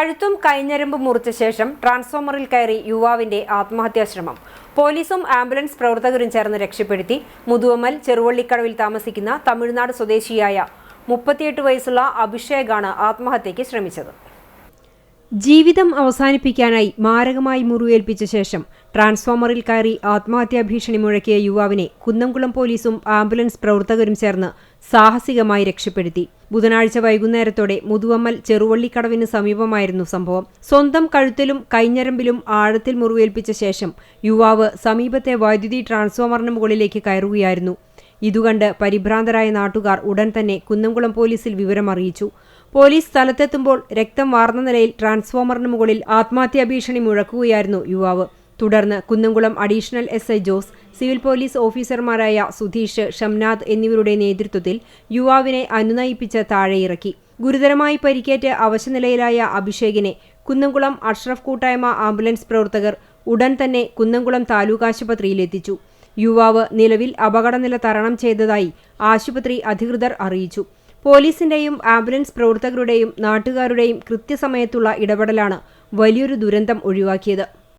കഴുത്തും കൈഞ്ഞരമ്പ് മുറിച്ച ശേഷം ട്രാൻസ്ഫോമറിൽ കയറി യുവാവിന്റെ ആത്മഹത്യാശ്രമം. പോലീസും ആംബുലൻസ് പ്രവർത്തകരും ചേർന്ന് രക്ഷപ്പെടുത്തി മുതുവമ്മൽ ചെറുവള്ളിക്കടവിൽ താമസിക്കുന്ന തമിഴ്നാട് സ്വദേശിയായ മുപ്പത്തിയെട്ട് വയസ്സുള്ള അഭിഷേകാണ് ആത്മഹത്യയ്ക്ക് ശ്രമിച്ചത്. ജീവിതം അവസാനിപ്പിക്കാനായി മാരകമായി മുറിവേൽപ്പിച്ച ശേഷം ട്രാൻസ്ഫോമറിൽ കയറി ആത്മഹത്യാ ഭീഷണി മുഴക്കിയ യുവാവിനെ കുന്നംകുളം പോലീസും ആംബുലൻസ് പ്രവർത്തകരും ചേർന്ന് സാഹസികമായി രക്ഷപ്പെടുത്തി. ബുധനാഴ്ച വൈകുന്നേരത്തോടെ മുതുവമ്മൽ ചെറുവള്ളിക്കടവിന് സമീപമായിരുന്നു സംഭവം. സ്വന്തം കഴുത്തിലും കൈഞ്ഞരമ്പിലും ആഴത്തിൽ മുറിവേൽപ്പിച്ച ശേഷം യുവാവ് സമീപത്തെ വൈദ്യുതി ട്രാൻസ്ഫോമറിന് മുകളിലേക്ക് കയറുകയായിരുന്നു. ഇതുകണ്ട് പരിഭ്രാന്തരായ നാട്ടുകാർ ഉടൻ തന്നെ കുന്നംകുളം പോലീസിൽ വിവരം അറിയിച്ചു. പോലീസ് സ്ഥലത്തെത്തുമ്പോൾ രക്തം വാർന്ന നിലയിൽ ട്രാൻസ്ഫോമറിന് മുകളിൽ ആത്മഹത്യാ ഭീഷണി മുഴക്കുകയായിരുന്നു യുവാവ്. തുടർന്ന് Kunnamkulam additional S I Jose civil police ഓഫീസർമാരായ സുധീഷ് ഷംനാഥ് എന്നിവരുടെ നേതൃത്വത്തിൽ യുവാവിനെ അനുനയിപ്പിച്ച് താഴെയിറക്കി. ഗുരുതരമായി പരിക്കേറ്റ് അവശനിലയിലായ അഭിഷേകിനെ കുന്നംകുളം അഷ്റഫ് കൂട്ടായ്മ ആംബുലൻസ് പ്രവർത്തകർ ഉടൻ തന്നെ കുന്നംകുളം താലൂക്ക് ആശുപത്രിയിലെത്തിച്ചു. യുവാവ് നിലവിൽ അപകടനില തരണം ചെയ്തതായി ആശുപത്രി അധികൃതർ അറിയിച്ചു. പോലീസിന്റെയും ആംബുലൻസ് പ്രവർത്തകരുടെയും നാട്ടുകാരുടെയും കൃത്യസമയത്തുള്ള ഇടപെടലാണ് വലിയൊരു ദുരന്തം ഒഴിവാക്കിയത്.